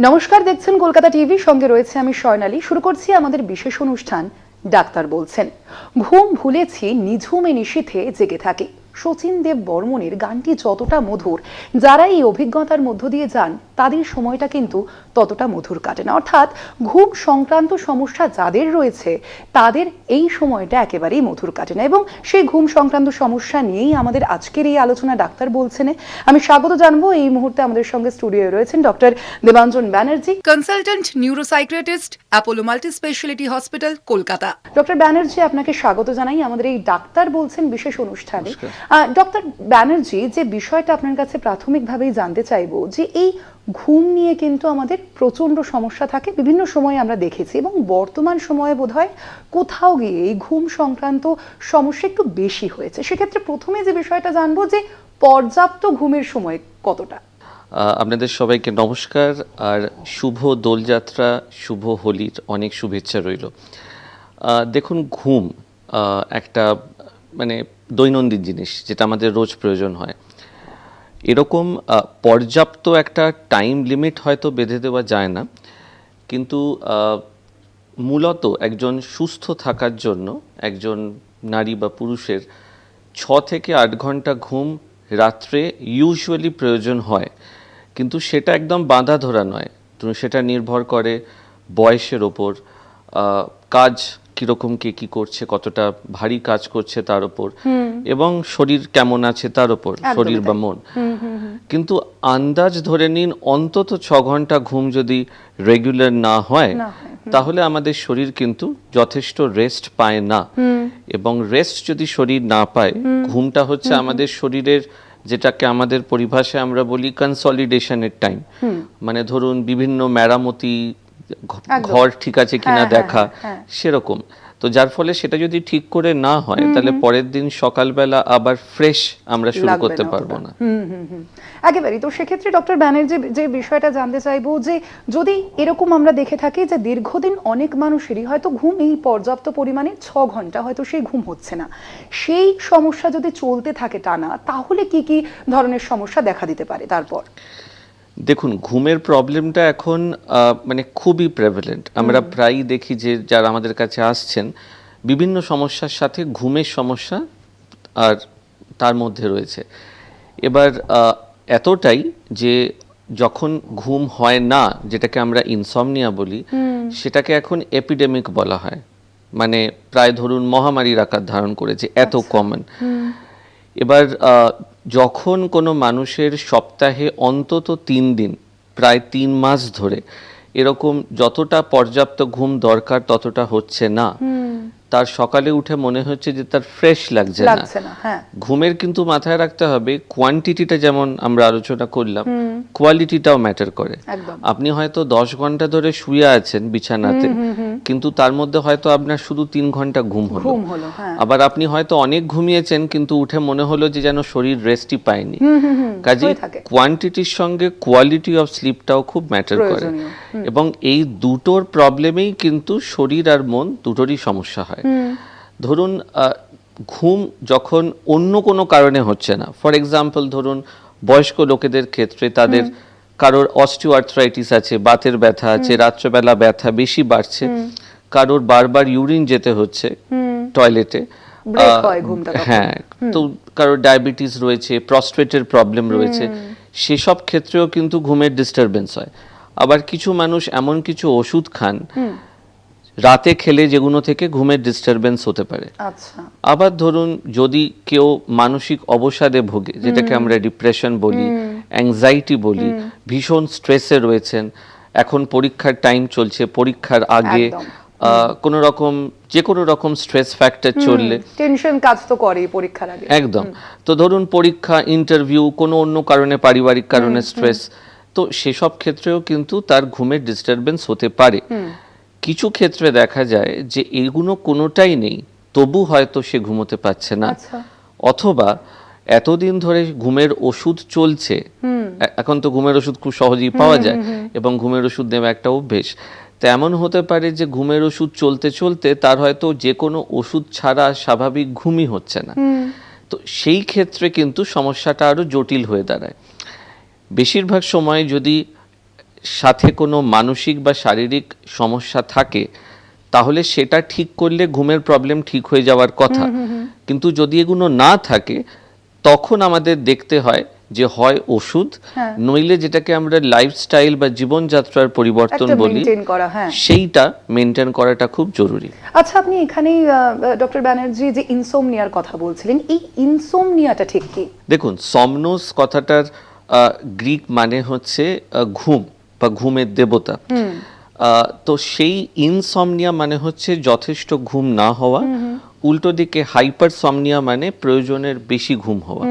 নমস্কার, দেখছেন কলকাতা টিভি। সঙ্গে রয়েছে আমি স্বর্ণালী শুরু করছি আমাদের বিশেষ অনুষ্ঠান, ডাক্তার বলছেন। ঘুম ভুলেছি, নিঝুমে নিশীথে জেগে থাকি। শচীন দেব বর্মনের গানটি যতটা মধুর যারা এই অভিজ্ঞতার মধ্য দিয়ে যান তাদের সময়টা কিন্তু ততটা মধুর কাটে না। অর্থাৎ ঘুম সংক্রান্ত সমস্যা যাদের রয়েছে তাদের এই সময়টা একেবারেই মধুর কাটে না এবং সেই ঘুম সংক্রান্ত সমস্যা নিয়েই আমাদের আজকের এই আলোচনা ডাক্তার বলছেন। আমি স্বাগত জানব এই মুহূর্তে আমাদের সঙ্গে স্টুডিওয়ে রয়েছেন doctor Debanjan Banerjee consultant neuropsychiatrist Apollo multi speciality hospital Kolkata doctor Banerjee আপনাকে স্বাগত জানাই। আমাদের এই ডাক্তার বলছেন বিশেষ অনুষ্ঠানে। ডক্টর ব্যানার্জি, যে বিষয়টা আপনার কাছে প্রাথমিকভাবেই জানতে চাইব, যে এই ঘুম নিয়ে কিন্তু আমাদের প্রচণ্ড সমস্যা থাকে। বিভিন্ন সময়ে আমরা দেখেছি এবং বর্তমান সময়ে বোধহয় কোথাও গিয়ে এই ঘুম সংক্রান্ত সমস্যা একটু বেশি হয়েছে। সেক্ষেত্রে প্রথমে যে বিষয়টা জানব, যে পর্যাপ্ত ঘুমের সময় কতটা? আপনাদের সবাইকে নমস্কার, আর শুভ দোলযাত্রা, শুভ হোলির অনেক শুভেচ্ছা রইল। দেখুন, ঘুম একটা মানে দৈনন্দিন জিনিস যেটা আমাদের রোজ প্রয়োজন হয়। এরকম পর্যাপ্ত একটা টাইম লিমিট হয়তো বেঁধে দেওয়া যায় না। কিন্তু মূলত একজন সুস্থ থাকার জন্য একজন নারী বা পুরুষের ছ থেকে আট ঘণ্টা ঘুম রাত্রে ইউজুয়ালি প্রয়োজন হয়। কিন্তু সেটা একদম বাঁধা ধরা নয়। সেটা নির্ভর করে বয়সের ওপর। কাজ কীরকম কে কি করছে কতটা ভারী কাজ করছে তার ওপর এবং শরীর কেমন আছে তার ওপর শরীর বা মন। কিন্তু আন্দাজ ধরে নিন অন্তত ছ ঘণ্টা ঘুম যদি রেগুলার না হয় তাহলে আমাদের শরীর কিন্তু যথেষ্ট রেস্ট পায় না। এবং রেস্ট যদি শরীর না পায় ঘুমটা হচ্ছে আমাদের শরীরের যেটাকে আমাদের পরিভাষায় আমরা বলি কনসলিডেশনের টাইম মানে ধরুন বিভিন্ন মেরামতি। ঘর ঠিক আছে কিনা হ্যাঁ, হ্যাঁ, দেখা হ্যাঁ। সেরকম। তো যার ফলে সেটা যদি ঠিক করে না হয় তাহলে পরের দিন সকালবেলা আবার ফ্রেশ আমরা শুরু করতে পারব না। একেবারেই। তো সেক্ষেত্রে ডক্টর ব্যানার্জি যে বিষয়টা জানতে চাইব যে যদি এরকম আমরা দেখে থাকি যে দীর্ঘদিন অনেক মানুষেরই হয়তো ঘুম এই পর্যাপ্ত পরিমাণে ছ ঘণ্টা হয়তো সেই ঘুম হচ্ছে না। সেই সমস্যা যদি চলতে থাকে টানা তাহলে কি কি ধরনের সমস্যা দেখা দিতে পারে তারপর? দেখুন ঘুমের প্রবলেমটা এখন মানে খুবই প্রেভেলেন্ট আমরা প্রায়ই দেখি যে যারা আমাদের কাছে আসছেন বিভিন্ন সমস্যার সাথে ঘুমের সমস্যা আর তার মধ্যে রয়েছে। এবার এতটাই যে যখন ঘুম হয় না যেটাকে আমরা ইনসমনিয়া বলি সেটাকে এখন এপিডেমিক বলা হয়। মানে প্রায় ধরুন মহামারীর আকার ধারণ করেছে এত কমন এবার যখন কোনো মানুষের সপ্তাহে অন্তত তিন দিন প্রায় তিন মাস ধরে এরকম যতটা পর্যাপ্ত ঘুম দরকার ততটা হচ্ছে না তার সকালে উঠে মনে হচ্ছে যে তার ফ্রেশ লাগছে না। লাগছে না হ্যাঁ। ঘুমের কিন্তু মাথায় রাখতে হবে কোয়ান্টিটিটা যেমন আমরা আলোচনা করলাম কোয়ালিটিটাও ম্যাটার করে। আপনি হয়তো দশ ঘণ্টা ধরে শুয়ে আছেন বিছানাতে কিন্তু তার মধ্যে হয়তো আপনার শুধু তিন ঘণ্টা ঘুম হলো। হ্যাঁ। আবার আপনি হয়তো অনেক ঘুমিয়েছেন কিন্তু উঠে মনে হলো যে যেন শরীর রেস্টই পায়নি। কাজে কোয়ান্টিটির সঙ্গে কোয়ালিটি অফ স্লিপটাও খুব ম্যাটার করে। এবং এই দুটোর প্রবলেমেই কিন্তু শরীর আর মন দুটোরই সমস্যা হয়। ধরুন ঘুম যখন অন্য কোনো কারণে হচ্ছে না ফর এক্সাম্পল ধরুন বয়স্ক লোকেদের ক্ষেত্রে তাদের কারোর অস্টিওআর্থ্রাইটিস আছে বাতের ব্যথা আছে রাত্রেবেলা ব্যথা বেশি বাড়ছে কারোর বারবার ইউরিন যেতে হচ্ছে টয়লেটে হয় তো কারোর ডায়াবেটিস রয়েছে প্রস্ট্রেটের প্রবলেম রয়েছে সেসব ক্ষেত্রেও কিন্তু ঘুমের ডিস্টারবেন্স হয়। আবার কিছু মানুষ এমন কিছু ওষুধ খান রাতে খেলে যেগুলো থেকে ঘুমের ডিস্টারবেন্স হতে পারে। আচ্ছা। আবার ধরুন যদি কেউ মানসিক অবসাদে ভোগে যেটাকে আমরা ডিপ্রেশন বলি অ্যাংজাইটি বলি ভীষণ স্ট্রেসে রয়েছেন। এখন পরীক্ষার টাইম চলছে পরীক্ষার আগে কোনো রকম যে কোনো রকম স্ট্রেস ফ্যাক্টর চললে। টেনশন কাজ তো করেই পরীক্ষার আগে। একদম। তো ধরুন পরীক্ষা ইন্টারভিউ কোনো অন্য কারণে পারিবারিক কারণে স্ট্রেস তো সেসব ক্ষেত্রেও কিন্তু তার ঘুমের ডিস্টারবেন্স হতে পারে। কিছু ক্ষেত্রে দেখা যায় যে এগুলো কোনোটাই নেই তবু হয়তো সে ঘুমোতে পারছে না। আচ্ছা। অথবা এতদিন ধরে ঘুমের ওষুধ চলছে। এখন তো ঘুমের ওষুধ খুব সহজেই পাওয়া যায় এবং ঘুমের ওষুধ নেওয়া একটা অভ্যেস। তো এমন হতে পারে যে ঘুমের ওষুধ চলতে চলতে তার হয়তো যে কোনো ওষুধ ছাড়া স্বাভাবিক ঘুমই হচ্ছে না। তো সেই ক্ষেত্রে কিন্তু সমস্যাটা আরও জটিল হয়ে দাঁড়ায়। বেশিরভাগ সময় যদি সাথে কোনো মানসিক বা শারীরিক সমস্যা থাকে তাহলে সেটা ঠিক করলে ঘুমের প্রবলেম ঠিক হয়ে যাওয়ার কথা। কিন্তু যদি এগুলো না থাকে তখন আমাদের দেখতে হয় যে হয় ওষুধ। হ্যাঁ। নইলে যেটাকে আমরা লাইফস্টাইল বা জীবনযাত্রার পরিবর্তন বলি হ্যাঁ। সেইটা মেনটেন করাটা খুব জরুরি। আচ্ছা আপনি এখানেই ডক্টর ব্যানার্জি যে ইনসোমনিয়ার কথা বলছিলেন এই ইনসোমনিয়াটা ঠিক কি? দেখুন সমনোস কথাটার গ্রিক মানে হচ্ছে ঘুম বা ঘুমের দেবতা। আহ, তো সেই ইনসমনিয়া মানে হচ্ছে যথেষ্ট ঘুম না হওয়া। উল্টো দিকে হাইপার সমনিয়া মানে প্রয়োজনের বেশি ঘুম হওয়া।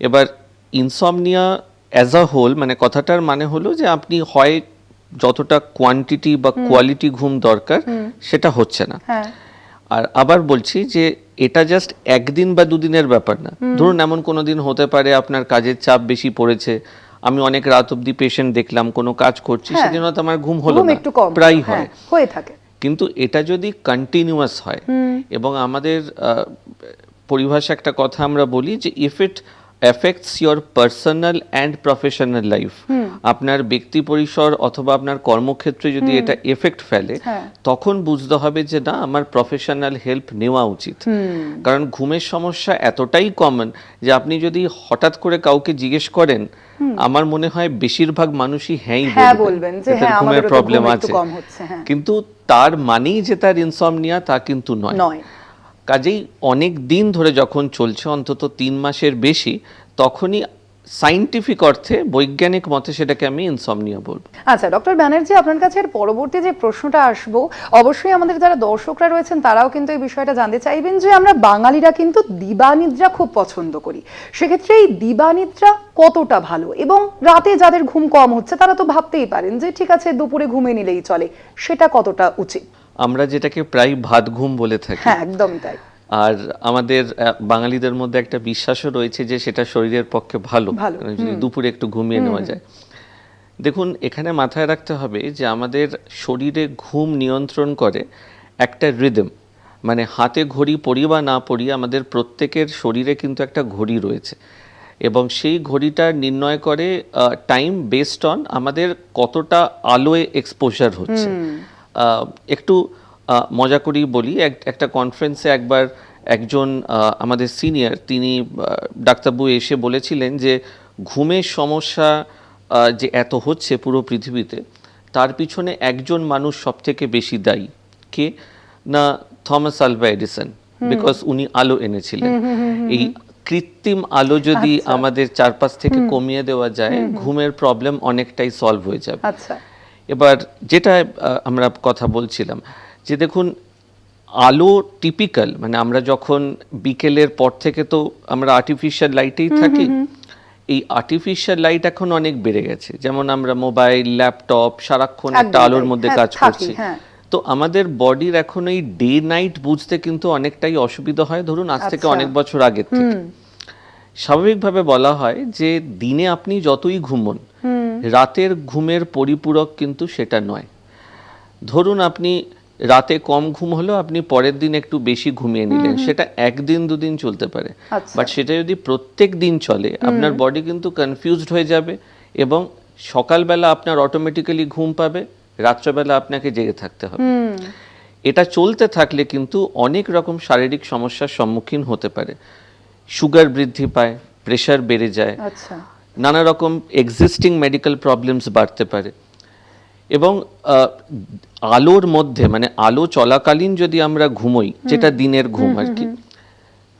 এবার ইনসমনিয়া অ্যাজ আ হোল মানে কথাটার মানে হলো যে আপনি হয় যতটা কোয়ান্টিটি বা কোয়ালিটি ঘুম দরকার সেটা হচ্ছে না। হ্যাঁ। আর আবার বলছি যে এটা জাস্ট একদিন বা দুদিনের ব্যাপার না। ধরুন এমন কোনো দিন হতে পারে আপনার কাজের চাপ বেশি পড়েছে আমি অনেক রাত অবধি পেশেন্ট দেখলাম কোনো কাজ করছি হ্যাঁ। সেদিন হয়তো আমার ঘুম হলো না। প্রায় হ্যাঁ, হয়। হয়ে থাকে। কিন্তু এটা যদি কন্টিনিউয়াস হয় এবং আমাদের পরিভাষা একটা কথা আমরা বলি যে if it affects your personal and professional life আপনার ব্যক্তি পরিসর অথবা আপনার কর্মক্ষেত্রে যদি এটা এফেক্ট ফেলে হ্যাঁ। তখন বুঝতে হবে যে না আমার প্রফেশনাল হেল্প নেওয়া উচিত। কারণ ঘুমের সমস্যা এতটাই কমন যে আপনি যদি হঠাৎ করে কাউকে জিজ্ঞেস করেন আমার মনে হয় বেশিরভাগ মানুষই হ্যাঁই হ্যাঁ বলবেন যে হ্যাঁ ঘুমের প্রবলেম আছে। হ্যাঁ। কিন্তু তার মানেই যে তার ইনসমনিয়া তা কিন্তু নয়। নয়। কাজেই অনেক দিন ধরে যখন চলছে, অন্তত তিন মাসের বেশি, তখনই সাইন্টিফিক অর্থে, বৈজ্ঞানিক মতে সেটাকে আমি ইনসমনিয়া বলব। আচ্ছা ডক্টর ব্যানার্জি, আপনার কাছে পরবর্তী যে প্রশ্নটা আসব, অবশ্যই আমাদের যারা দর্শকরা রয়েছেন, তারাও কিন্তু এই বিষয়টা জানতে চাইবেন যে আমরা বাঙালিরা কিন্তু দিবানিদ্রা খুব পছন্দ করি। সেক্ষেত্রে এই দিবানিদ্রা কতটা ভালো? এবং রাতে যাদের ঘুম কম হচ্ছে, তারা তো ভাবতেই পারেন যে ঠিক আছে, দুপুরে ঘুমে নিলেই চলে, সেটা কতটা উচিত? আমরা যেটাকে প্রায় ভাত ঘুম বলে থাকি। হ্যাঁ একদমই তাই। আর আমাদের বাঙালিদের মধ্যে একটা বিশ্বাসও রয়েছে যে সেটা শরীরের পক্ষে ভালো। মানে যদি দুপুরে একটু ঘুমিয়ে নেওয়া যায়। দেখুন এখানে মাথায় রাখতে হবে যে আমাদের শরীরে ঘুম নিয়ন্ত্রণ করে একটা রিদম মানে হাতে ঘড়ি পরি বা না পরি আমাদের প্রত্যেকের শরীরে কিন্তু একটা ঘড়ি রয়েছে। এবং সেই ঘড়িটা নির্ণয় করে টাইম বেসড অন আমাদের কতটা আলোয় এক্সপোজার হচ্ছে। একটু মজা করেই বলি। এক- একটা কনফারেন্সে একবার একজন আমাদের সিনিয়র তিনি আহ, ডাক্তারবাবু এসে বলেছিলেন যে ঘুমের সমস্যা যে এত হচ্ছে পুরো পৃথিবীতে তার পিছনে একজন মানুষ সব থেকে বেশি দায়ী। কে? না থমাস আলভা এডিসন। বিকজ উনি আলো এনেছিলেন। এই কৃত্রিম আলো যদি আমাদের চারপাশ থেকে কমিয়ে দেওয়া যায় ঘুমের প্রবলেম অনেকটাই সলভ হয়ে যাবে। আচ্ছা। এবার যেটা আমরা কথা বলছিলাম যে দেখুন আলো টিপিক্যাল মানে আমরা যখন বিকেলের পর থেকে তো আমরা আর্টিফিশিয়াল লাইটেই থাকি এই আর্টিফিশিয়াল লাইট এখন অনেক বেড়ে গেছে। যেমন আমরা মোবাইল ল্যাপটপ সারাক্ষণ একটা আলোর মধ্যে হ্যাঁ, কাজ করছি। হ্যাঁ। তো আমাদের বডির এখন এই ডে নাইট বুঝতে কিন্তু অনেকটাই অসুবিধা হয়। ধরুন আজ থেকে আচ্ছা। অনেক বছর আগের থেকে। স্বাভাবিকভাবে বলা হয় যে দিনে আপনি যতই ঘুমন রাতের ঘুমের পরিপূরক কিন্তু সেটা নয়। ধরুন আপনি রাতে কম ঘুম হলেও আপনি পরের দিন একটু বেশি ঘুমিয়ে নিলেন সেটা একদিন দুদিন চলতে পারে। আচ্ছা। বাট সেটা যদি প্রত্যেক দিন চলে আপনার বডি কিন্তু কনফিউজড হয়ে যাবে এবং সকালবেলা আপনার অটোমেটিক্যালি ঘুম পাবে রাত্রবেলা আপনাকে জেগে থাকতে হবে। এটা চলতে থাকলে কিন্তু অনেক রকম শারীরিক সমস্যার সম্মুখীন হতে পারে। সুগার বৃদ্ধি পায় প্রেশার বেড়ে যায়। আচ্ছা। নানা রকম এক্সিস্টিং মেডিকেল প্রবলেমস বাড়তে পারে। এবং আলোর মধ্যে মানে আলো চলাকালীন যদি আমরা ঘুমোই যেটা দিনের ঘুম আর কি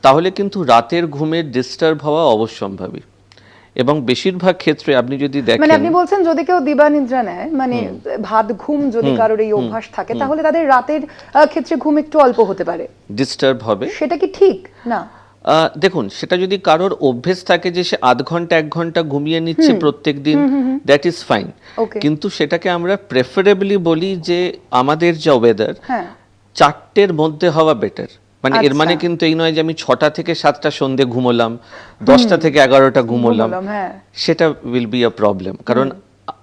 তাহলে কিন্তু রাতের ঘুমের ডিস্টার্ব হওয়া অবশ্যম্ভাবী। এবং বেশিরভাগ ক্ষেত্রে আপনি যদি দেখেন মানে আপনি বলছেন যদি কেউ দিবানিদ্রা নেয় মানে ভাত ঘুম যদি কারোর এই অভ্যাস থাকে তাহলে তাদের রাতের ক্ষেত্রে ঘুম একটু অল্প হতে পারে। ডিস্টার্ব হবে। সেটা কি ঠিক? না। দেখুন সেটা যদি কারোর অভ্যেস থাকে যে সে আধ ঘণ্টা এক ঘণ্টা ঘুমিয়ে নিচ্ছে প্রত্যেক দিন দ্যাট ইজ ফাইন কিন্তু সেটাকে আমরা প্রেফারেবলি বলি যে আমাদের যা ওয়েদার হ্যাঁ। চারটের মধ্যে হওয়া বেটার মানে এর মানে আচ্ছা। কিন্তু এই নয় যে আমি ছটা থেকে সাতটা সন্ধে ঘুমোলাম দশটা থেকে এগারোটা ঘুমোলাম। হ্যাঁ। সেটা উইল বি আ প্রবলেম কারণ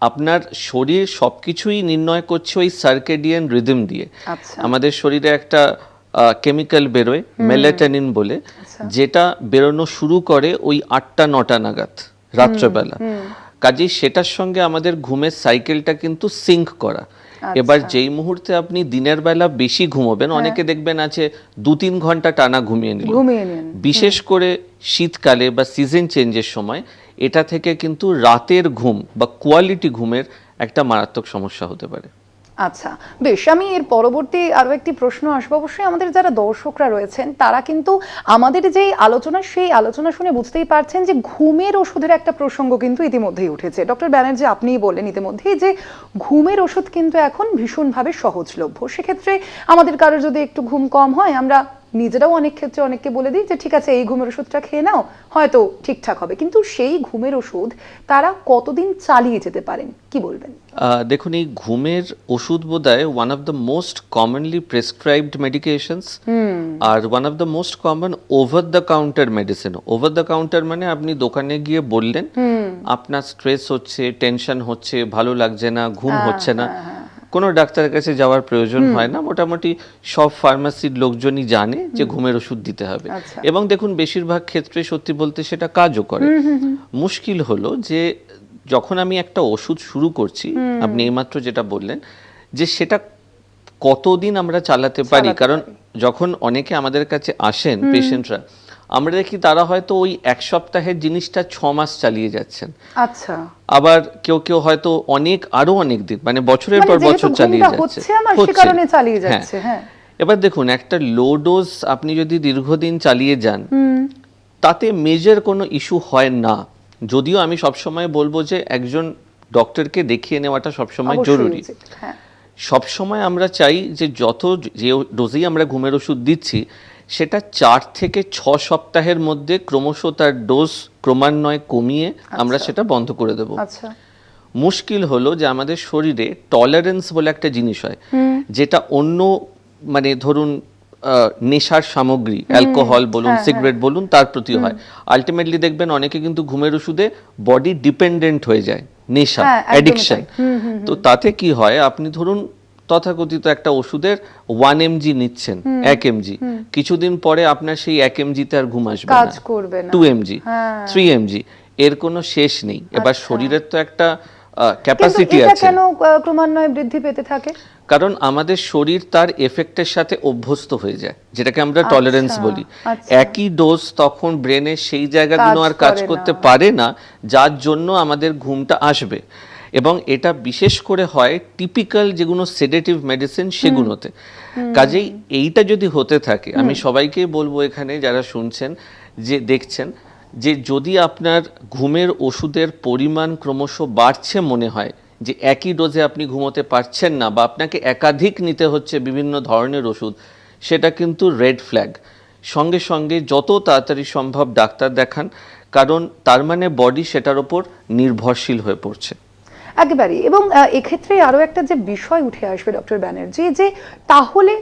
আপনার শরীর সবকিছুই নির্ণয় করছে ওই সার্কেডিয়ান রিদম দিয়ে। আচ্ছা। আমাদের শরীরে একটা কেমিক্যাল বেরোয় মেলাটোনিন বলে আচ্ছা। যেটা বেরোনো শুরু করে ওই আটটা নটা নাগাদ রাত্রেবেলা। কাজেই সেটার সঙ্গে আমাদের ঘুমের সাইকেলটা কিন্তু সিঙ্ক করা। এবার যেই মুহূর্তে আপনি দিনের বেলা বেশি ঘুমোবেন অনেকে দেখবেন আছে দু তিন ঘণ্টা টানা ঘুমিয়ে নিল বিশেষ করে শীতকালে বা সিজন চেঞ্জের সময় এটা থেকে কিন্তু রাতের ঘুম বা কোয়ালিটি ঘুমের একটা মারাত্মক সমস্যা হতে পারে। আচ্ছা বেশ, আমি এর পরবর্তী আরও একটি প্রশ্ন আসব। অবশ্যই আমাদের যারা দর্শকরা রয়েছেন, তারা কিন্তু আমাদের যেই আলোচনা, সেই আলোচনা শুনে বুঝতেই পারছেন যে ঘুমের ওষুধের একটা প্রসঙ্গ কিন্তু ইতিমধ্যেই উঠেছে। ডক্টর ব্যানার্জি, আপনিই বললেন ইতিমধ্যেই যে ঘুমের ওষুধ কিন্তু এখন ভীষণভাবে সহজলভ্য। সেক্ষেত্রে আমাদের কারোর যদি একটু ঘুম কম হয়, আমরা নিজেরাও অনেক ক্ষেত্রে অনেককে বলে দিই যে ঠিক আছে এই ঘুমের ওষুধটা খেয়ে নাও হয়তো ঠিকঠাক হবে। কিন্তু সেই ঘুমের ওষুধ তারা কতদিন চালিয়ে যেতে পারেন? কি বলবেন? দেখুন এই ঘুমের ওষুধ বোধহয় one of the most commonly prescribed medications R one of the most common over the counter medicine over the counter মানে আপনি দোকানে গিয়ে বললেন আপনার স্ট্রেস হচ্ছে টেনশন হচ্ছে ভালো লাগছে না ঘুম হচ্ছে না। কোনো ডাক্তারের কাছে যাওয়ার প্রয়োজন হয় না। মোটামুটি সব ফার্মাসির লোকজনই জানে যে ঘুমের ওষুধ দিতে হবে। আচ্ছা। এবং দেখুন বেশিরভাগ ক্ষেত্রে সত্যি বলতে সেটা কাজও করে। মুশকিল হলো যে যখন আমি একটা ওষুধ শুরু করছি আপনি এইমাত্র যেটা বললেন যে সেটা কতদিন আমরা চালাতে পারি? কারণ যখন অনেকে আমাদের কাছে আসেন পেশেন্টরা আমরা দেখি তারা হয়তো ওই এক সপ্তাহের জিনিসটা ছ মাস চালিয়ে যাচ্ছেন। আচ্ছা। আবার কেউ কেউ হয়তো অনেক আরও অনেক দিন মানে বছরের মানে পর বছর চালিয়ে যাচ্ছে। হচ্ছে হ্যাঁ। হ্যাঁ। এবার দেখুন একটা লো ডোজ আপনি যদি দীর্ঘদিন চালিয়ে যান তাতে মেজর কোনো ইস্যু হয় না। যদিও আমি সবসময় বলব যে একজন ডক্টরকে দেখিয়ে নেওয়াটা সবসময় জরুরি। হ্যাঁ। সবসময় আমরা চাই যে যত যে ডোজেই আমরা ঘুমের ওষুধ দিচ্ছি সেটা চার থেকে ছ সপ্তাহের মধ্যে ক্রমশ তার ডোজ ক্রমান্বয়ে কমিয়ে আমরা সেটা বন্ধ করে দেবো। আচ্ছা। মুশকিল হলো যে আমাদের শরীরে টলারেন্স বলে একটা জিনিস হয় যেটা অন্য মানে ধরুন নেশার সামগ্রী অ্যালকোহল বলুন হ্যাঁ, সিগারেট বলুন তার প্রতি হয়। আলটিমেটলি দেখবেন অনেকে কিন্তু ঘুমের ওষুধে বডি ডিপেন্ডেন্ট হয়ে যায় নেশা হ্যাঁ, অ্যাডিকশন তো তাতে কি হয় আপনি ধরুন তথাকথিত একটা ওষুধের ওয়ান এমজি নিচ্ছেন এক এমজি কিছুদিন পরে আপনার সেই এক এমজিতে আর ঘুম আসবে কাজ করবে না। Two mg. আচ্ছা। থ্রি এমজি এর কোনো শেষ নেই। এবার শরীরের তো একটা ক্যাপাসিটি আছে। কেন ক্রমান্বয়ে বৃদ্ধি পেতে থাকে? কারণ আমাদের শরীর তার এফেক্টের সাথে অভ্যস্ত হয়ে যায় যেটাকে আমরা টলারেন্স বলি। আচ্ছা। একই ডোজ তখন ব্রেনে সেই জায়গাগুলো আর কাজ করতে পারে না যার জন্য আমাদের ঘুমটা আসবে। এবং এটা বিশেষ করে হয় টিপিক্যাল যেগুলো সেডেটিভ মেডিসিন সেগুলোতে কাজেই এইটা যদি হতে থাকে আমি সবাইকে বলব এখানে যারা শুনছেন যে দেখছেন যে যদি আপনার ঘুমের ওষুধের পরিমাণ ক্রমশ বাড়ছে মনে হয় যে একই ডোজে আপনি ঘুমোতে পারছেন না বা আপনাকে একাধিক নিতে হচ্ছে বিভিন্ন ধরনের ওষুধ সেটা কিন্তু রেড ফ্ল্যাগ সঙ্গে সঙ্গে যত তাড়াতাড়ি সম্ভব ডাক্তার দেখান কারণ তার মানে বডি সেটার ওপর নির্ভরশীল হয়ে পড়ছে। একেবারেই। এবং এক্ষেত্রে আরও একটা যে বিষয় উঠে আসবে ডক্টর ব্যানার্জি যে তাহলে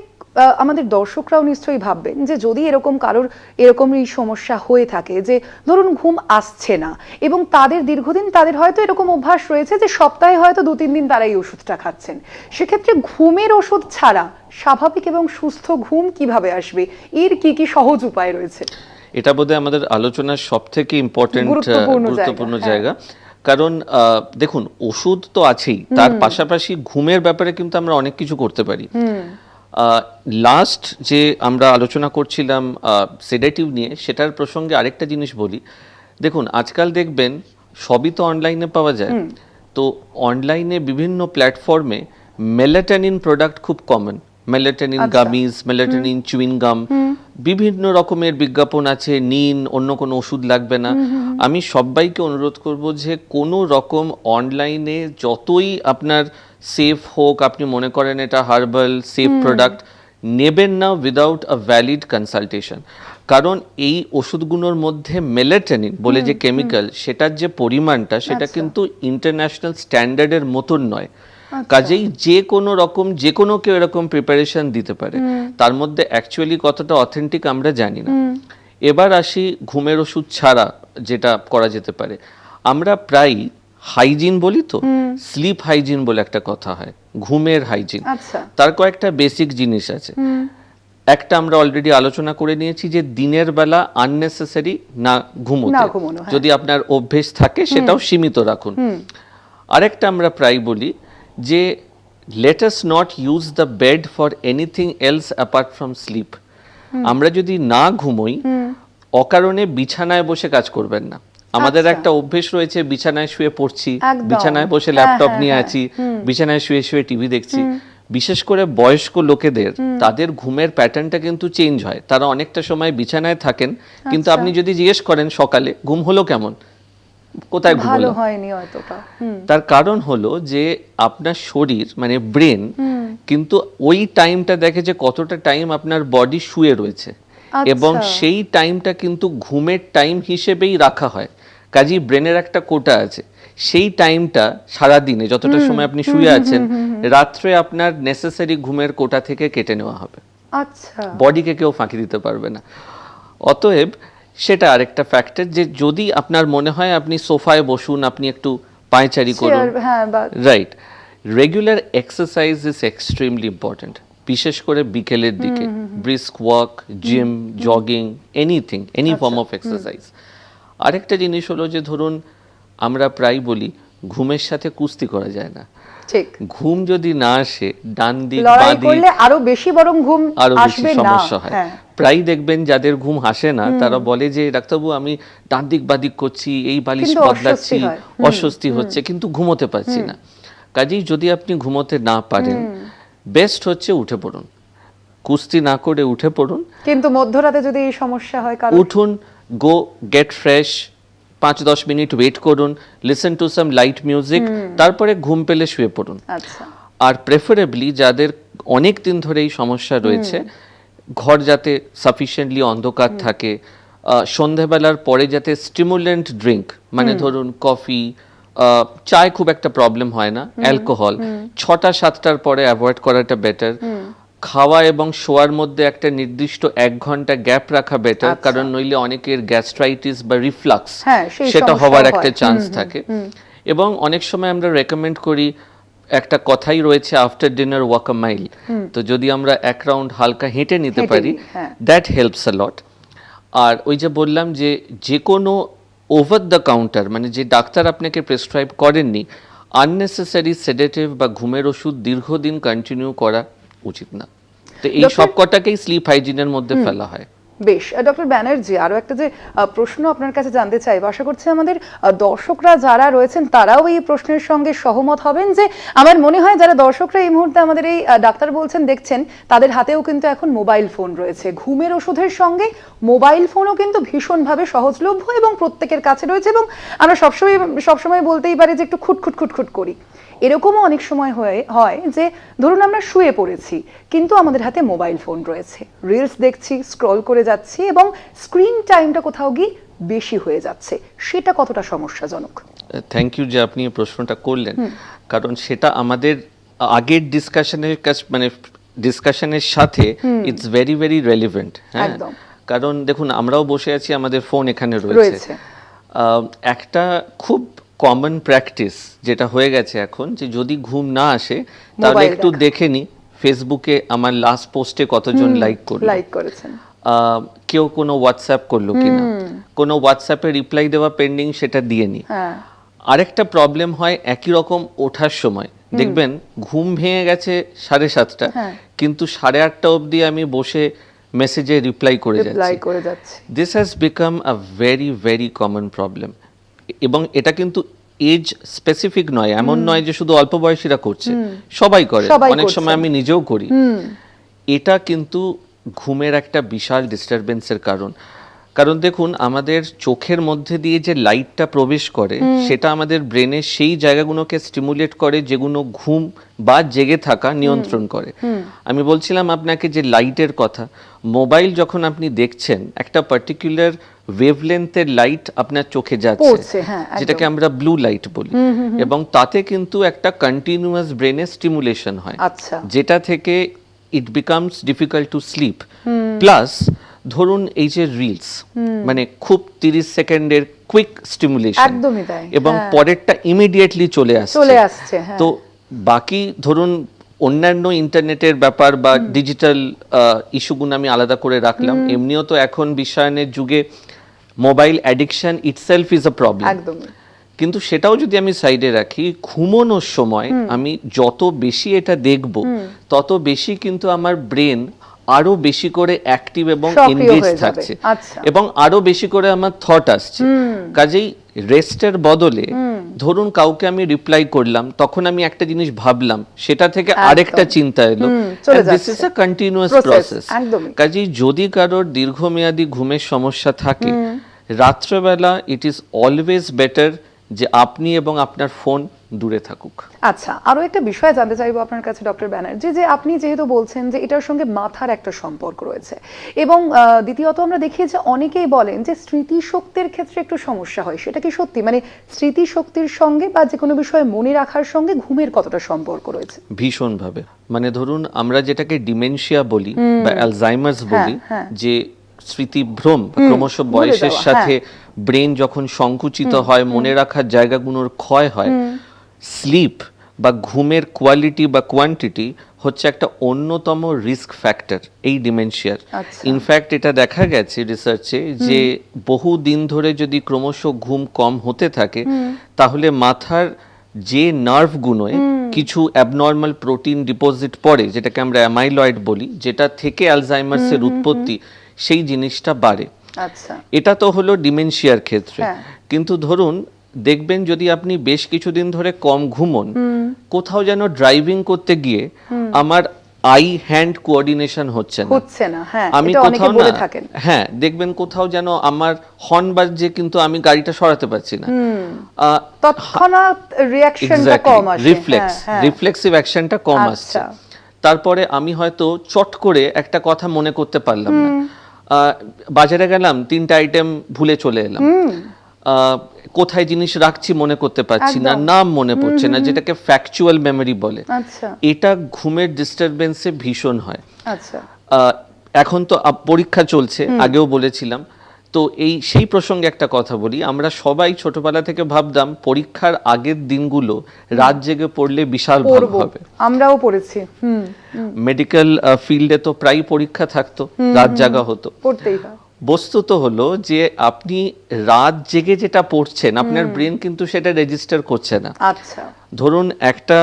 আমাদের দর্শকরাও নিশ্চয়ই ভাববেন যে যদি এরকম কারোর এরকমই সমস্যা হয়ে থাকে যে ধরুন ঘুম আসছে না এবং তাদের দীর্ঘদিন তাদের হয়তো এরকম অভ্যাস রয়েছে যে সপ্তাহে হয়তো দু তিন দিন তারা এই ওষুধটা খাচ্ছেন। সেক্ষেত্রে ঘুমের ওষুধ ছাড়া স্বাভাবিক এবং সুস্থ ঘুম কীভাবে আসবে? এর কি কি সহজ উপায় রয়েছে? এটা বোধহয় আমাদের আলোচনার সব থেকে ইম্পর্টেন্ট গুরুত্বপূর্ণ জায়গা, হ্যাঁ। জায়গা কারণ দেখুন ওষুধ তো আছেই। তার পাশাপাশি ঘুমের ব্যাপারে কিন্তু আমরা অনেক কিছু করতে পারি। লাস্ট যে আমরা আলোচনা করছিলাম সেডেটিভ নিয়ে সেটার প্রসঙ্গে আরেকটা জিনিস বলি। দেখুন আজকাল দেখবেন সবই তো অনলাইনে পাওয়া যায়। তো অনলাইনে বিভিন্ন প্ল্যাটফর্মে মেলাটানিন প্রোডাক্ট খুব common melatonin gummies melatonin chewing gum বিভিন্ন রকমের বিজ্ঞাপন আছে নিন অন্য কোনো ওষুধ লাগবে না। আমি সবাইকে অনুরোধ করব যে কোনো রকম অনলাইনে যতই আপনার সেফ হোক আপনি মনে করেন এটা হার্বাল সেফ প্রোডাক্ট নেবেন না উইদাউট আ ভ্যালিড কনসালটেশন কারণ এই ওষুধগুলোর মধ্যে মেলাটেনিন বলে যে কেমিক্যাল সেটার যে পরিমাণটা সেটা কিন্তু ইন্টারন্যাশনাল স্ট্যান্ডার্ডের মতন নয়। কাজেই যে কোনো রকম যে কোনো কেউ এরকম প্রিপারেশন দিতে পারে। তার মধ্যে অ্যাকচুয়ালি কতটা অথেন্টিক আমরা জানি না। এবার আসি ঘুমের ওষুধ ছাড়া যেটা করা যেতে পারে। আমরা প্রায় হাইজিন বলি তো? স্লিপ হাইজিন বলে একটা কথা হয়। ঘুমের হাইজিন আচ্ছা। তার কয়েকটা বেসিক জিনিস আছে। একটা আমরা অলরেডি আলোচনা করে নিয়েছি যে দিনের বেলা আননেসেসারি না ঘুমোতে। হ্যাঁ। যদি আপনার অভ্যেস থাকে সেটাও সীমিত রাখুন। আরেকটা আমরা প্রায় বলি যে let us not use the bed for anything else apart from sleep আমরা যদি না ঘুমোই অকারণে বিছানায় বসে কাজ করবেন না। আমাদের আচ্ছা। একটা অভ্যেস রয়েছে বিছানায় শুয়ে পড়ছি বিছানায় বসে ল্যাপটপ হ্যাঁ, নিয়ে হ্যাঁ। আছি বিছানায় শুয়ে শুয়ে টিভি দেখছি। বিশেষ করে বয়স্ক লোকেদের তাদের ঘুমের প্যাটার্নটা কিন্তু চেঞ্জ হয়। তারা অনেকটা সময় বিছানায় থাকেন কিন্তু আচ্ছা। আপনি যদি জিজ্ঞেস করেন সকালে ঘুম হলো কেমন? কোথায় ভালো হয়নি অতটা তার কারণ হলো যে আপনার শরীর মানে ব্রেন কিন্তু ওই টাইমটা দেখে যে কতটা টাইম আপনার বডি শুয়ে রয়েছে। আচ্ছা। এবং সেই টাইমটা কিন্তু ঘুমের টাইম হিসেবেই রাখা হয়। কাজেই ব্রেনের একটা কোটা আছে। সেই টাইমটা সারা দিনে যতটা সময় আপনি শুয়ে আছেন রাত্রে আপনার নেসেসারি ঘুমের কোটা থেকে কেটে নেওয়া হবে। আচ্ছা। বডিকে কেউ ফাঁকি দিতে পারবে না। অতএব সেটা আরেকটা ফ্যাক্টর যে যদি আপনার মনে হয় আপনি সোফায় বসুন আপনি একটু পায়চারি করুন। Right regular exercise is extremely important বিশেষ করে বিকেলের দিকে। Brisk walk gym jogging anything any form of exercise আরেকটা জিনিস হলো যে ধরুন আমরা প্রায় বলি ঘুমের সাথে কুস্তি করা যায় না। ঠিক। ঘুম যদি না আসে ডান দিক বাঁ দিক আরও বেশি বরং ঘুম আরও বেশি আসবে না। সমস্যা হয়। হ্যাঁ। প্রায় দেখবেন যাদের ঘুম আসে না তারা বলে যে ডাক্তারবাবু আমি ডান দিক বাদিক করছি এই বালিশ বদলাচ্ছি অস্বস্তি হচ্ছে কিন্তু ঘুমোতে পারছি না। কাজেই যদি আপনি ঘুমোতে না পারেন বেস্ট হচ্ছে উঠে পড়ুন। কুস্তি না করে উঠে পড়ুন। কিন্তু মধ্যরাতে যদি এই সমস্যা হয় কারণ উঠুন গো গেট ফ্রেশ পাঁচ দশ মিনিট ওয়েট করুন listen to some light music তারপরে ঘুম পেলে শুয়ে পড়ুন। আচ্ছা। আর প্রেফারেবলি যাদের অনেক দিন ধরে এই সমস্যা রয়েছে ঘর যাতে সাফিসিয়েন্টলি অন্ধকার থাকে সন্ধেবেলার পরে যাতে স্টিমুলেন্ট ড্রিঙ্ক মানে ধরুন কফি চায় খুব একটা প্রবলেম হয় না অ্যালকোহল ছটা সাতটার পরে অ্যাভয়েড করাটা বেটার খাওয়া এবং শোয়ার মধ্যে একটা নির্দিষ্ট এক ঘণ্টা গ্যাপ রাখা বেটার কারণ নইলে অনেকের গ্যাস্ট্রাইটিস বা রিফ্লাক্স হ্যাঁ, সেটা হওয়ার একটা চান্স থাকে। এবং অনেক সময় আমরা রেকমেন্ড করি একটা কথাই রয়েছে after dinner walk a mile তো যদি আমরা এক রাউন্ড হালকা হেঁটে নিতে পারি। দ্যাট হেল্পস আ লট আর ওই যে বললাম যে যে কোনো ওভার দ্য কাউন্টার মানে যে ডাক্তার আপনাকে প্রেসক্রাইব করেননি আননেসেসারি সেডেটিভ বা ঘুমের ওষুধ দীর্ঘদিন কন্টিনিউ করা উচিত না। তো এই সব কটাকেই স্লিপ হাইজিনের মধ্যে ফেলা হয়। বেশ ডক্টর ব্যানার্জি আরও একটা যে প্রশ্ন আপনার কাছে জানতে চাই, আশা করছি আমাদের দর্শকরা যারা রয়েছেন, তারাও এই প্রশ্নের সঙ্গে সহমত হবেন যে, আমার মনে হয় যারা দর্শকরা এই মুহূর্তে আমাদের এই ডাক্তার বলছেন, দেখছেন, তাদের হাতেও কিন্তু এখন মোবাইল ফোন রয়েছে। ঘুমের ওষুধের সঙ্গে মোবাইল ফোনও কিন্তু ভীষণভাবে সহজলভ্য এবং প্রত্যেকের কাছে রয়েছে এবং আমরা সবসময় সবসময় বলতেই পারি যে, একটু খুটখুট খুটখুট করি। এরকমও অনেক সময় হয়ে হয় যে ধরুন আমরা শুয়ে পড়েছি কিন্তু আমাদের হাতে মোবাইল ফোন রয়েছে। রিলস দেখছি স্ক্রল করে যাচ্ছি এবং স্ক্রিন টাইমটা কোথাও গিয়ে বেশি হয়ে যাচ্ছে। সেটা কতটা সমস্যাজনক? থ্যাংক ইউ যে আপনি প্রশ্নটা করলেন। কারণ সেটা আমাদের আগের ডিসকাশনের কাছ মানে ডিসকাশনের সাথে ইটস ভেরি ভেরি রেলিভেন্ট হ্যাঁ। কারণ দেখুন আমরাও বসে আছি আমাদের ফোন এখানে রয়েছে। একটা খুব কমন প্র্যাকটিস যেটা হয়ে গেছে এখন যে যদি ঘুম না আসে তাহলে একটু দেখে। নি ফেসবুকে আমার লাস্ট পোস্টে কতজন লাইক করল। লাইক করেছেন। কেউ কোনো হোয়াটসঅ্যাপ করল কিনা কোনো হোয়াটসঅ্যাপে রিপ্লাই দেওয়া পেন্ডিং সেটা দিয়ে নি। হ্যাঁ। আরেকটা প্রবলেম হয় একই রকম ওঠার সময়। দেখবেন ঘুম ভেঙে গেছে সাড়ে সাতটা হ্যাঁ। কিন্তু সাড়ে আটটা অবধি আমি বসে মেসেজে রিপ্লাই করে যাচ্ছি। This has become a very very common problem এবং এটা কিন্তু এজ স্পেসিফিক নয় এমন নয় যে শুধু অল্প বয়সীরা করছে। সবাই করে অনেক সময় আমি নিজেও করি। এটা কিন্তু ঘুমের একটা বিশাল ডিস্টারবেন্সের কারণ। কারণ দেখুন আমাদের চোখের মধ্যে দিয়ে যে লাইটটা প্রবেশ করে সেটা আমাদের ব্রেনে সেই জায়গাগুলোকে স্টিমুলেট করে যেগুলো ঘুম বা জেগে থাকা নিয়ন্ত্রণ করে। আমি বলছিলাম আপনাকে যে লাইটের কথা মোবাইল যখন আপনি দেখছেন একটা পার্টিকুলার ওয়েভলেন্থের লাইট আপনার চোখে যাচ্ছে হ্যাঁ। যেটাকে আমরা ব্লু। লাইট বলি এবং তাতে কিন্তু একটা কন্টিনিউয়াস ব্রেনে স্টিমুলেশন হয়। আচ্ছা। যেটা থেকে it becomes difficult to sleep plus ধরুন এই যে রিলস মানে খুব তিরিশ সেকেন্ডের কুইক স্টিমুলেশন একদমই তাই, এবং হ্যাঁ। পরেরটা ইমিডিয়েটলি চলে আসছে। চলে আসছে, হ্যাঁ। তো বাকি ধরুন অন্যান্য ইন্টারনেটের ব্যাপার বা ডিজিটাল ইস্যুগুলো আমি আলাদা করে রাখলাম। এমনিও তো এখন বিশ্বায়নের যুগে mobile addiction itself is a problem একদমই। কিন্তু সেটাও যদি আমি সাইডে রাখি ঘুমানোর সময় আমি যত বেশি এটা দেখব তত বেশি কিন্তু আমার ব্রেন আরও বেশি করে অ্যাক্টিভ এবং এনগেজ থাকছে। আচ্ছা। এবং আরও বেশি করে আমার থট আসছে। কাজেই রেস্টের বদলে ধরুন কাউকে আমি রিপ্লাই করলাম তখন আমি একটা জিনিস ভাবলাম সেটা থেকে আরেকটা চিন্তা এলো। This is a continuous process কাজেই যদি কারোর দীর্ঘমেয়াদী ঘুমের সমস্যা থাকে রাত্রেবেলা ইট ইজ অলওয়েজ বেটার যে আপনি এবং আপনার ফোন দূরে থাকুক। আচ্ছা আরও একটা বিষয় জানতে চাইব আপনার কাছে ডক্টর ব্যানার্জি যে আপনি যেহেতু বলছেন যে এটার সঙ্গে মাথার একটা সম্পর্ক রয়েছে এবং দ্বিতীয়ত আমরা দেখি যে অনেকেই বলেন যে স্মৃতিশক্তির ক্ষেত্রে একটু সমস্যা হয় সেটা কি সত্যি? মানে স্মৃতিশক্তির সঙ্গে বা যে কোনো বিষয়ে মনে রাখার সঙ্গে ঘুমের কতটা সম্পর্ক রয়েছে? ভীষণভাবে। মানে ধরুন আমরা যেটাকে ডিমেনশিয়া বলি বা অ্যালজাইমার্স বলি হ্যাঁ। যে স্মৃতিভ্রম ক্রমশ বয়সের সাথে ব্রেন যখন সংকুচিত হয় মনে রাখার জায়গাগুলোর ক্ষয় হয় স্লিপ বা ঘুমের কোয়ালিটি বা কোয়ান্টিটি হচ্ছে একটা অন্যতম রিস্ক ফ্যাক্টর এই ডিমেনশিয়ার। আচ্ছা। ইনফ্যাক্ট এটা দেখা গেছে রিসার্চে যে বহু দিন ধরে যদি ক্রমশ ঘুম কম হতে থাকে তাহলে মাথার যে নার্ভগুলোয় কিছু অ্যাবনর্মাল প্রোটিন ডিপোজিট পড়ে যেটাকে আমরা অ্যামাইলয়েড বলি যেটা থেকে অ্যালজাইমার্সের উৎপত্তি সেই জিনিসটা বাড়ে। আচ্ছা। এটা তো হলো ডিমেনশিয়ার ক্ষেত্রে। হ্যাঁ। কিন্তু ধরুন দেখবেন যদি আপনি বেশ কিছুদিন ধরে কম ঘুমন কোথাও যেন ড্রাইভিং করতে গিয়ে আমার আই হ্যান্ড কোঅর্ডিনেশন হচ্ছে না। হচ্ছে না হ্যাঁ আমি কোথাও না হ্যাঁ দেখবেন কোথাও যেন আমার হর্ন বাজছে কিন্তু আমি গাড়িটা সরাতে পারছি না। তৎক্ষণাৎ রিয়াকশনটা কম আসে। রিফ্লেক্স। রিফ্লেক্সিভ অ্যাকশনটা কম আসছে। আচ্ছা। তারপরে আমি হয়তো চট করে একটা কথা মনে করতে পারলাম না। বাজারে গেলাম তিনটা আইটেম ভুলে চলে এলাম। আহ, কোথায় জিনিস রাখছি মনে করতে পারছি না নাম মনে পড়ছে না যেটাকে ফ্যাকচুয়াল মেমরি বলে। আচ্ছা। এটা ঘুমের ডিস্টারবেন্সে ভীষণ হয়। আচ্ছা। আহ, এখন তো পরীক্ষা চলছে আগেও বলেছিলাম। তো এই সেই প্রসঙ্গে একটা কথা বলি। আমরা সবাই ছোটবেলা থেকে ভাবতাম পরীক্ষার আগের দিনগুলো রাত জেগে পড়লে বিশাল ভালো হবে। আমরাও পড়েছি। মেডিকেল ফিল্ডে তো প্রায় পরীক্ষা থাকতো রাত জাগা হতো। পড়তেই হয়। বস্তুত হলো যে আপনি রাত জেগে যেটা পড়ছেন আপনার ব্রেন কিন্তু সেটা রেজিস্টার করছে না। আচ্ছা। ধরুন একটা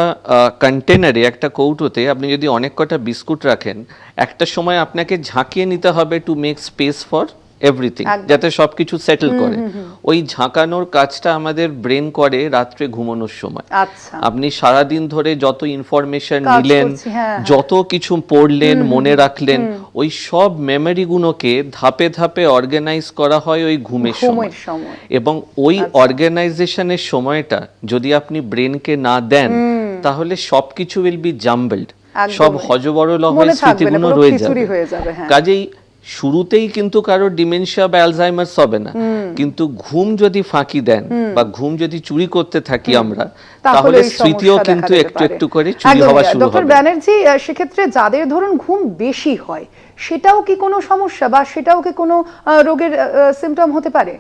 কন্টেনারে একটা কৌটোতে আপনি যদি অনেক কটা বিস্কুট রাখেন একটা সময় আপনাকে ঝাঁকিয়ে নিতে হবে to make space for everything. যাতে সবকিছু সেটেল করে। ওই ঝাঁকানোর কাজটা আমাদের ব্রেন করে রাত্রে ঘুমানোর সময়। আচ্ছা। আপনি সারাদিন ধরে যত ইনফরমেশন নিলেন হ্যাঁ, হ্যাঁ। যত কিছু পড়লেন মনে রাখলেন ওই সব মেমোরিগুলোকে ধাপে ধাপে অর্গানাইজ করা হয় ওই ঘুমের সময়। এবং ওই আচ্ছা। অর্গানাইজেশনের সময়টা যদি আপনি ব্রেনকে না দেন তাহলে সবকিছু উইল বি জাম্বলড সব হজবরল হয়ে স্মৃতিগুলো রয়ে যাবে। যাবে, হ্যাঁ। কাজেই শুরুতেই কিন্তু কারোর ডিমেনশিয়া বা অ্যালজাইমার্স হবে না। কিন্তু ঘুম যদি ফাঁকি দেন বা ঘুম যদি চুরি করতে থাকি আমরা তাহলে স্মৃতিও কিন্তু একটু একটু করে চুরি হওয়া শুরু ডক্টর হবে। ব্যানার্জি আহ, সেক্ষেত্রে যাদের ধরুন ঘুম বেশি হয় সেটাও কি কোনো সমস্যা বা সেটাও কি কোনো রোগের সিমটম হতে পারে?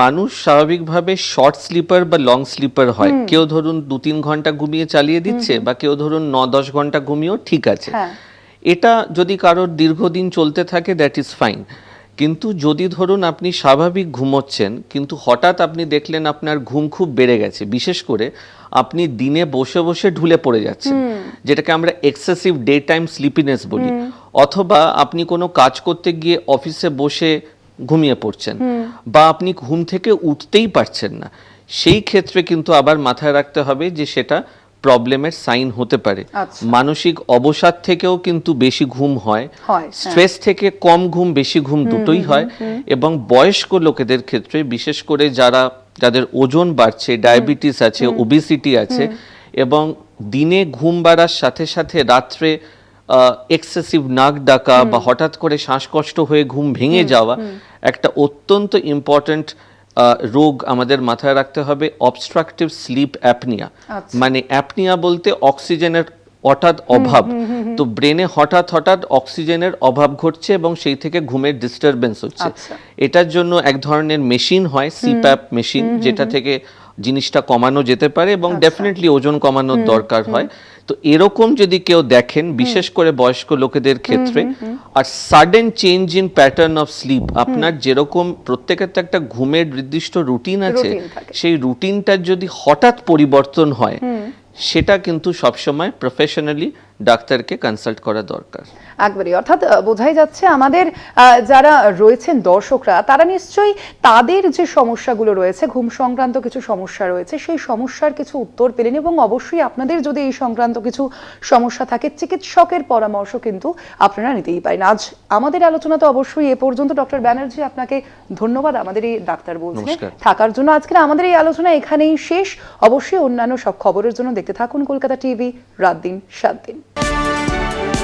মানুষ স্বাভাবিকভাবে শর্ট স্লিপার বা লং স্লিপার হয়। কেউ ধরুন দু তিন ঘণ্টা ঘুমিয়ে চালিয়ে দিচ্ছে বা কেউ ধরুন ন দশ ঘণ্টা ঘুমিয়েও ঠিক আছে। হ্যাঁ। এটা যদি কারোর দীর্ঘদিন চলতে থাকে দ্যাট ইজ ফাইন কিন্তু যদি ধরুন আপনি স্বাভাবিক ঘুমোচ্ছেন কিন্তু হঠাৎ আপনি দেখলেন আপনার ঘুম খুব বেড়ে গেছে বিশেষ করে আপনি দিনে বসে বসে ঢুলে পড়ে যাচ্ছেন যেটাকে আমরা এক্সেসিভ ডে টাইম স্লিপিনেস বলি অথবা আপনি কোনো কাজ করতে গিয়ে অফিসে বসে ঘুমিয়ে পড়ছেন বা আপনি ঘুম থেকে উঠতেই পারছেন না সেই ক্ষেত্রে কিন্তু আবার মাথায় রাখতে হবে যে সেটা প্রবলেমের সাইন হতে পারে। আচ্ছা। মানসিক অবসাদ থেকেও কিন্তু বেশি ঘুম হয়। হয়, হ্যাঁ। স্ট্রেস থেকে কম ঘুম বেশি ঘুম দুটোই হয়। এবং বয়স্ক লোকেদের ক্ষেত্রে বিশেষ করে যারা যাদের ওজন বাড়ছে ডায়াবেটিস আছে ওবিসিটি আছে এবং দিনে ঘুম বাড়ার সাথে সাথে রাত্রে এক্সেসিভ নাক ডাকা বা হঠাৎ করে শ্বাসকষ্ট হয়ে ঘুম ভেঙে যাওয়া একটা অত্যন্ত ইম্পর্ট্যান্ট রোগ আমাদের মাথায় রাখতে হবে অবস্ট্রাকটিভ স্লিপ অ্যাপনিয়া। মানে অ্যাপনিয়া বলতে অক্সিজেনের হঠাৎ অভাব। তো ব্রেনে হঠাৎ হঠাৎ অক্সিজেনের অভাব ঘটছে এবং সেই থেকে ঘুমের ডিস্টারবেন্স হচ্ছে। আচ্ছা। এটার জন্য এক ধরনের মেশিন হয় সিপ্যাপ মেশিন যেটা থেকে জিনিসটা কমানো যেতে পারে এবং আচ্ছা। ডেফিনেটলি ওজন কমানোর দরকার হয়। তো এরকম যদি কেউ দেখেন বিশেষ করে বয়স্ক লোকেদের ক্ষেত্রে আর sudden change in pattern of sleep আপনার যেরকম প্রত্যেকের তো একটা ঘুমের নির্দিষ্ট রুটিন আছে সেই রুটিনটার যদি হঠাৎ পরিবর্তন হয় সেটা কিন্তু সবসময় প্রফেশনালি ডাক্তারকে কনসাল্ট করা দরকার। একবারই। অর্থাৎ বোঝাই যাচ্ছে আমাদের আহ, যারা রয়েছেন দর্শকরা তারা নিশ্চয়ই তাদের যে সমস্যাগুলো রয়েছে ঘুম সংক্রান্ত কিছু সমস্যা রয়েছে সেই সমস্যার কিছু উত্তর পেলেন এবং অবশ্যই আপনাদের যদি এই সংক্রান্ত কিছু সমস্যা থাকে চিকিৎসকের পরামর্শ কিন্তু আপনারা নিতেই পারেন। আজ আমাদের আলোচনা তো অবশ্যই এ পর্যন্ত। ডক্টর ব্যানার্জি আপনাকে ধন্যবাদ। আমাদের এই ডাক্তার বলছেন। থাকার জন্য আজকের আমাদের এই আলোচনা এখানেই শেষ। অবশ্যই অন্যান্য সব খবরের জন্য দেখতে থাকুন কলকাতা টিভি রাত দিন সাত দিন। Bye.